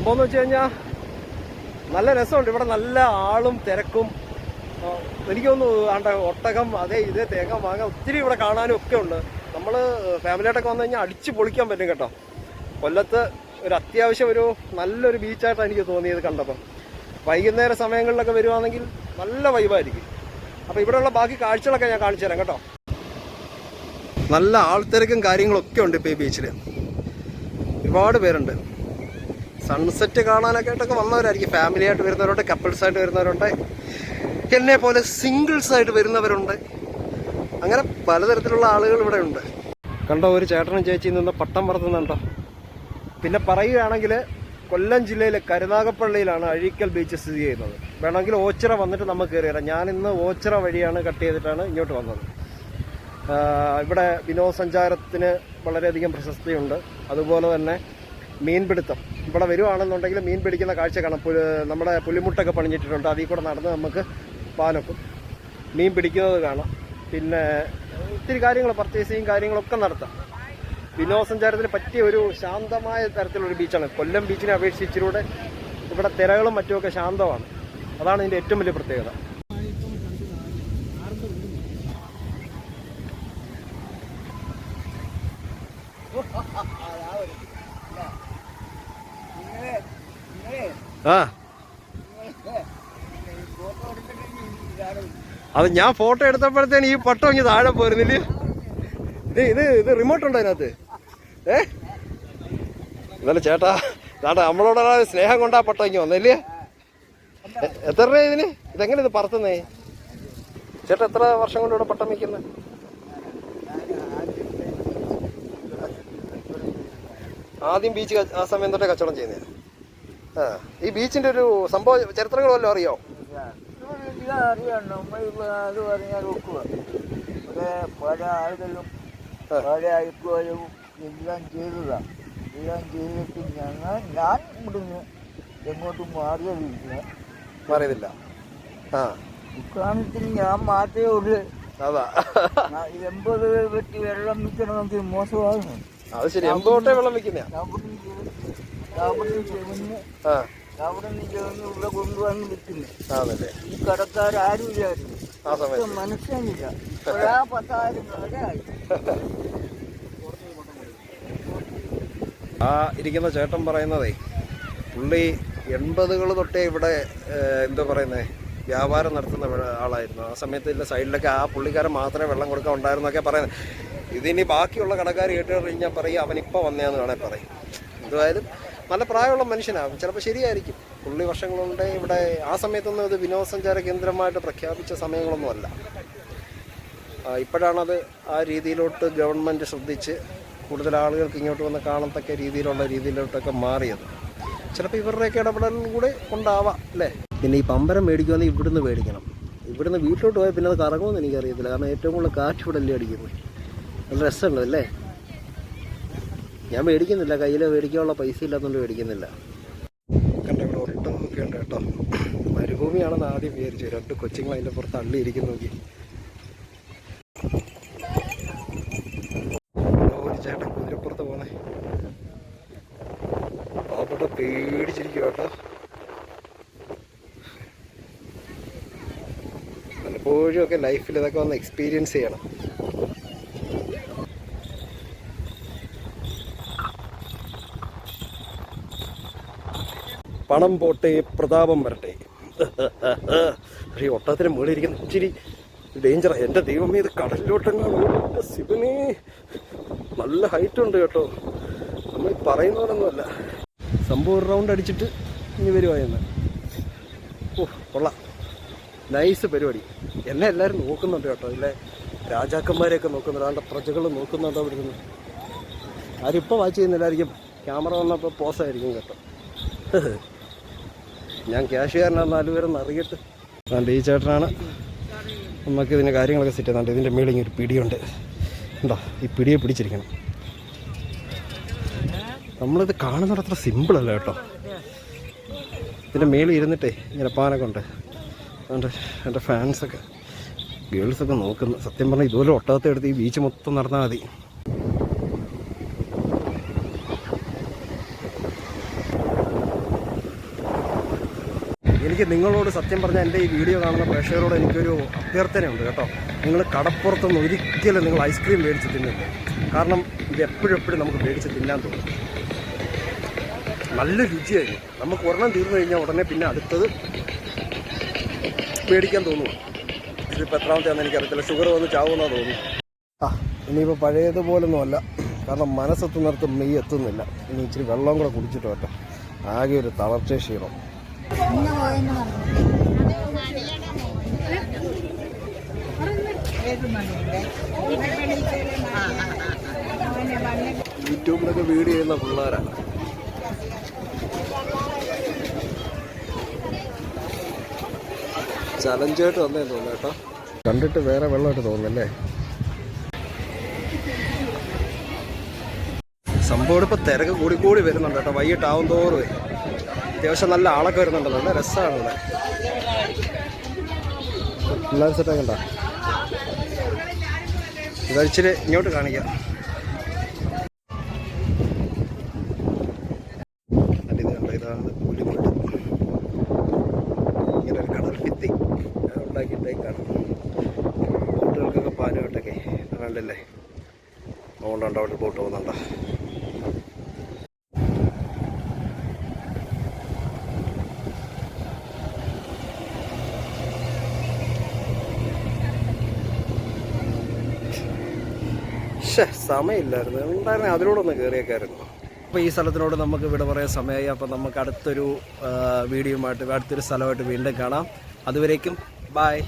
സംഭവം എന്ന് വെച്ച് കഴിഞ്ഞാൽ നല്ല രസമുണ്ട്. ഇവിടെ നല്ല ആളും തിരക്കും. എനിക്കൊന്ന് ആണ്ട ഒട്ടകം അതേ ഇതേ തേങ്ങ മാങ്ങ ഒത്തിരി ഇവിടെ കാണാനും ഒക്കെ ഉണ്ട്. നമ്മൾ ഫാമിലിയായിട്ടൊക്കെ വന്നു കഴിഞ്ഞാൽ അടിച്ച് പൊളിക്കാൻ പറ്റും കേട്ടോ. കൊല്ലത്ത് ഒരു അത്യാവശ്യം ഒരു നല്ലൊരു ബീച്ചായിട്ടാണ് എനിക്ക് തോന്നിയത് കണ്ടപ്പം. വൈകുന്നേര സമയങ്ങളിലൊക്കെ വരുവാണെങ്കിൽ നല്ല വൈബായിരിക്കും. അപ്പോൾ ഇവിടെയുള്ള ബാക്കി കാഴ്ചകളൊക്കെ ഞാൻ കാണിച്ചു തരാം കേട്ടോ. നല്ല ആൾത്തിരക്കും കാര്യങ്ങളൊക്കെ ഉണ്ട് ഇപ്പോൾ ഈ ബീച്ചിൽ ഒരുപാട് പേരുണ്ട്. സൺസെറ്റ് കാണാനൊക്കെ ആയിട്ടൊക്കെ വന്നവരായിരിക്കും. ഫാമിലി ആയിട്ട് വരുന്നവരുണ്ട് കപ്പിൾസ് ആയിട്ട് വരുന്നവരുണ്ട്. എന്നെ പോലെ സിംഗിൾസ് ആയിട്ട് വരുന്നവരുണ്ട്. അങ്ങനെ പലതരത്തിലുള്ള ആളുകൾ ഇവിടെ ഉണ്ട്. കണ്ടോ ഒരു ചേട്ടനും ചേച്ചി നിന്ന് പട്ടം പറത്തുന്നുണ്ടോ? പിന്നെ പറയുകയാണെങ്കിൽ കൊല്ലം ജില്ലയിലെ കരുനാഗപ്പള്ളിയിലാണ് അഴീക്കൽ ബീച്ച് സ്ഥിതി ചെയ്യുന്നത്. വേണമെങ്കിൽ ഓച്ചിറ വന്നിട്ട് നമുക്ക് കയറി വരാം. ഇന്ന് ഓച്ചിറ വഴിയാണ് കട്ട് ചെയ്തിട്ടാണ് ഇങ്ങോട്ട് വന്നത്. ഇവിടെ വിനോദസഞ്ചാരത്തിന് വളരെയധികം പ്രശസ്തിയുണ്ട്. അതുപോലെ തന്നെ മീൻപിടുത്തം. ഇവിടെ വരുവാണെന്നുണ്ടെങ്കിൽ മീൻ പിടിക്കുന്ന കാഴ്ച കാണാം. നമ്മുടെ പുലിമുട്ടൊക്കെ പണിഞ്ഞിട്ടുണ്ട്. അതിൽ കൂടെ നടന്ന് നമുക്ക് പാലൊക്കും. മീൻ പിടിക്കുന്നത് കാണാം. പിന്നെ ഒത്തിരി കാര്യങ്ങൾ പർച്ചേസിങ് കാര്യങ്ങളൊക്കെ നടത്താം. വിനോദസഞ്ചാരത്തിന് പറ്റിയ ഒരു ശാന്തമായ തരത്തിലുള്ള ബീച്ചാണ് കൊല്ലം ബീച്ചിനെ അപേക്ഷിച്ചിലൂടെ ഇവിടെ തിരകളും മറ്റുമൊക്കെ ശാന്തമാണ്. അതാണ് ഇതിന്റെ ഏറ്റവും വലിയ പ്രത്യേകത. ആ. അത് ഞാൻ ഫോട്ടോ എടുത്തപ്പോഴത്തേന് ഈ പട്ടം ഇങ്ങ് താഴെ പോരുന്നില്ല ഇത് ഇത് റിമോട്ട് ഉണ്ടോ അതിനകത്ത്? ഏ? ഇതല്ല ചേട്ടാ ചേട്ടാ നമ്മളോട് സ്നേഹം കൊണ്ടാ പട്ടം ഇങ്ങ് വന്നില്ലേ? എത്ര രൂപ ഇതിന്? ഇതെങ്ങനെ ഇത് പറത്തുന്നേ? ചേട്ടാ എത്ര വർഷം കൊണ്ട് ഇവിടെ പട്ടം വയ്ക്കുന്നത് ആദ്യം ബീച്ച് ആ സമയം തൊട്ടേ കച്ചവടം ചെയ്യുന്നത് ആ ഈ ബീച്ചിന്റെ ഒരു സംഭവ ചരിത്രങ്ങൾ വല്ലതും അറിയോ? അത് പറഞ്ഞാൽ ഒക്കുക ഇവിടെ പല ആളുകളും പല അയക്കുവാനും എല്ലാം ചെയ്തതാ. എല്ലാം ചെയ്തിട്ട് ഞങ്ങൾ ഞാൻ ഇവിടുന്ന് എങ്ങോട്ടും മാറിയതില്ല. മാറിയതില്ല. ആ. ഞാൻ മാറ്റേ ഉള്ളു. അതാ. എൺപത് പറ്റി വെള്ളം വിൽക്കണമെങ്കിൽ മോശമാകുന്നു. അത് ശരി. എൺപത് വെള്ളം വെക്കുന്നയാ അവിടുന്ന് ആ. അവിടുന്ന് ചെന്ന് ഇവിടെ കൊണ്ടുവന്ന് വിൽക്കുന്നു ആണല്ലേ. ഈ കടക്കാരും ഇല്ലായിരുന്നു. ആ സമയത്ത്. മനുഷ്യനില്ല. ഇപ്പോഴാ പത്തായിരം പേരായി ആ ഇരിക്കുന്ന ചേട്ടൻ പറയുന്നതേ പുള്ളി എൺപതുകൾ തൊട്ടേ ഇവിടെ എന്താ പറയുന്നേ വ്യാപാരം നടത്തുന്ന ആളായിരുന്നു. ആ സമയത്ത് ഇതിന്റെ സൈഡിലൊക്കെ ആ പുള്ളിക്കാരൻ മാത്രമേ വെള്ളം കൊടുക്കാൻ ഉണ്ടായിരുന്നൊക്കെ പറയുന്നത്. ഇതിനി ബാക്കിയുള്ള കടക്കാർ കേട്ട് കഴിഞ്ഞാൽ പറയും അവനിപ്പോൾ വന്നേന്ന് വേണേൽ പറയും. എന്തായാലും നല്ല പ്രായമുള്ള മനുഷ്യനാകും. ചിലപ്പോൾ ശരിയായിരിക്കും. പുള്ളി വർഷങ്ങളുണ്ട്. ഇവിടെ ആ സമയത്തൊന്നും ഇത് വിനോദസഞ്ചാര കേന്ദ്രമായിട്ട് പ്രഖ്യാപിച്ച സമയങ്ങളൊന്നുമല്ല ഇപ്പോഴാണത് ആ രീതിയിലോട്ട് ഗവൺമെന്റ് ശ്രദ്ധിച്ച് കൂടുതൽ ആളുകൾക്ക് ഇങ്ങോട്ട് വന്ന് കാണത്തക്ക രീതിയിലുള്ള രീതിയിലോട്ടൊക്കെ മാറിയത്. ചിലപ്പോൾ ഇവരുടെയൊക്കെ ഇടപെടലും കൂടെ ഉണ്ടാവാം അല്ലേ? പിന്നെ ഈ പമ്പരം മേടിക്കുവാണെങ്കിൽ ഇവിടുന്ന് മേടിക്കണം. ഇവിടുന്ന് വീട്ടിലോട്ട് പോയാൽ പിന്നെ അത് കറങ്ങുമെന്ന് എനിക്കറിയത്തില്ല. കാരണം ഏറ്റവും കൂടുതൽ കാറ്റ് ഇവിടെ അല്ലേ അടിക്കുന്നത്. നല്ല രസമുണ്ട് അല്ലേ? ഞാൻ മേടിക്കുന്നില്ല. കയ്യിൽ മേടിക്കാനുള്ള പൈസ ഇല്ലാത്തതുകൊണ്ട് മേടിക്കുന്നില്ല. കേട്ടോ. മരുഭൂമിയാണെന്ന് ആദ്യം വിചാരിച്ചു. രണ്ട് കൊച്ചുങ്ങൾ അതിന്റെ പുറത്ത് അള്ളിയിരിക്കുന്നു നോക്കി. ചേട്ടൻ കുതിരപ്പുറത്ത് പോണേ. പാവപ്പെട്ട പേടിച്ചിരിക്കും കേട്ടോ. പലപ്പോഴും ഒക്കെ ലൈഫിൽ ഇതൊക്കെ വന്ന് എക്സ്പീരിയൻസ് ചെയ്യണം. പണം പോട്ടെ പ്രതാപം വരട്ടെ. ഈ ഒട്ടത്തിന് മുകളിൽ ഇരിക്കുന്ന ഇച്ചിരി ഡേഞ്ചറാണ് എന്റെ ദൈവമേ ഇത് കടലിലോട്ടെങ്ങാണ്? ശിവനെ. നല്ല ഹൈറ്റ് ഉണ്ട് കേട്ടോ. നമ്മൾ പറയുന്നവരൊന്നുമല്ല സംഭവം ഒരു റൗണ്ട് അടിച്ചിട്ട് ഇനി വരുവായെന്ന് ഓ കൊള്ളാം. നൈസ് പരിപാടി. എന്നെ എല്ലാവരും നോക്കുന്നുണ്ട് കേട്ടോ. ഇല്ലേ രാജാക്കന്മാരെയൊക്കെ നോക്കുന്നുണ്ട്. അവരുടെ പ്രജകൾ നോക്കുന്നുണ്ടോ അവിടെ നിന്ന് ആരും ഇപ്പോൾ വാച്ച് ചെയ്യുന്നില്ലായിരിക്കും. ക്യാമറ വന്നപ്പോൾ പോസായിരിക്കും കേട്ടോ. ഞാൻ ക്യാഷുകാരനാണ് നാലുപേരെന്ന് അറിയട്ടെ. അതുകൊണ്ട് ഈ ചേട്ടനാണ്. നമുക്ക് ഇതിന്റെ കാര്യങ്ങളൊക്കെ സെറ്റ് ചെയ്യുന്നുണ്ട് ഇതിന്റെ ഇങ്ങനെ ഒരു പിടിയുണ്ട്. എന്താ ഈ പിടിയെ പിടിച്ചിരിക്കണം. നമ്മളിത് അത്ര സിമ്പിളല്ല കേട്ടോ. ഇതിന്റെ മേളിൽ ഇരുന്നിട്ടേ ഇങ്ങനെ പാനൊക്കെ ഉണ്ട്. അതുകൊണ്ട് എന്റെ ഫാൻസൊക്കെ ഗേൾസൊക്കെ നോക്കുന്നു. സത്യം പറഞ്ഞാൽ ഇതുപോലെ ഒട്ടകത്തെ എടുത്ത് ഈ ബീച്ച് മൊത്തം നടന്നാൽ മതി. എനിക്ക് നിങ്ങളോട് സത്യം പറഞ്ഞാൽ എന്റെ ഈ വീഡിയോ കാണുന്ന പ്രേക്ഷകരോട് എനിക്കൊരു അഭ്യർത്ഥനയുണ്ട് കേട്ടോ. നിങ്ങൾ കടപ്പുറത്തൊന്നും ഒരിക്കലും നിങ്ങൾ ഐസ്ക്രീം മേടിച്ച് തിന്നില്ല കാരണം ഇത് എപ്പോഴും എപ്പോഴും നമുക്ക് മേടിച്ച് തിന്നാൻ തോന്നും. നല്ല രുചിയായിരുന്നു നമുക്ക് ഒരെണ്ണം തീർന്നു കഴിഞ്ഞാൽ ഉടനെ പിന്നെ അടുത്തത് മേടിക്കാൻ തോന്നുന്നു ഇതിപ്പോൾ എത്രാമത്തെയാണെന്ന് എനിക്കറിയത്തില്ല. ഷുഗർ വന്ന് ചാവുമെന്നാണ് തോന്നുന്നു. ആ ഇനിയിപ്പോൾ പഴയതുപോലൊന്നും അല്ല കാരണം മനസ്സെത്തുന്നിടത്ത് മെയ് എത്തുന്നില്ല. ഇനി ഇച്ചിരി വെള്ളം കൂടെ കുടിച്ചിട്ട് കേട്ടോ ആകെ ഒരു തളർച്ച ക്ഷീണം. യൂട്യൂബിലൊക്കെ വീഡിയോ ചെയ്യുന്ന പിള്ളേരാണ് ചലഞ്ചായിട്ട് വന്നേ തോന്നുന്നു കേട്ടോ. കണ്ടിട്ട് വേറെ വെള്ളമായിട്ട് തോന്നുന്നല്ലേ? സംഭവം ഇപ്പോൾ തിരക്ക് കൂടി കൂടി വരുന്നുണ്ട് കേട്ടോ. വൈകിട്ടാവും തോറും. അത്യാവശ്യം നല്ല ആളൊക്കെ വരുന്നുണ്ടല്ലോ. നല്ല രസമാണ് ഇവിടെ. പിള്ളേർ സെറ്റ് ആക്കണ്ട. ഇങ്ങോട്ട് കാണിക്കാം. ഇത് കണ്ടോ? പോകുന്നുണ്ടോ? സമയമില്ലായിരുന്നു. ഉണ്ടായിരുന്നെ അതിലൂടെ ഒന്ന് കയറിയേക്കായിരുന്നു അപ്പോൾ ഈ സ്ഥലത്തിനോട് നമുക്ക് ഇവിടെ പറയാൻ സമയമായി. അപ്പോൾ നമുക്ക് അടുത്തൊരു വീഡിയോയുമായിട്ട് അടുത്തൊരു സ്ഥലമായിട്ട് വീണ്ടും കാണാം. അതുവരേക്കും ബായ്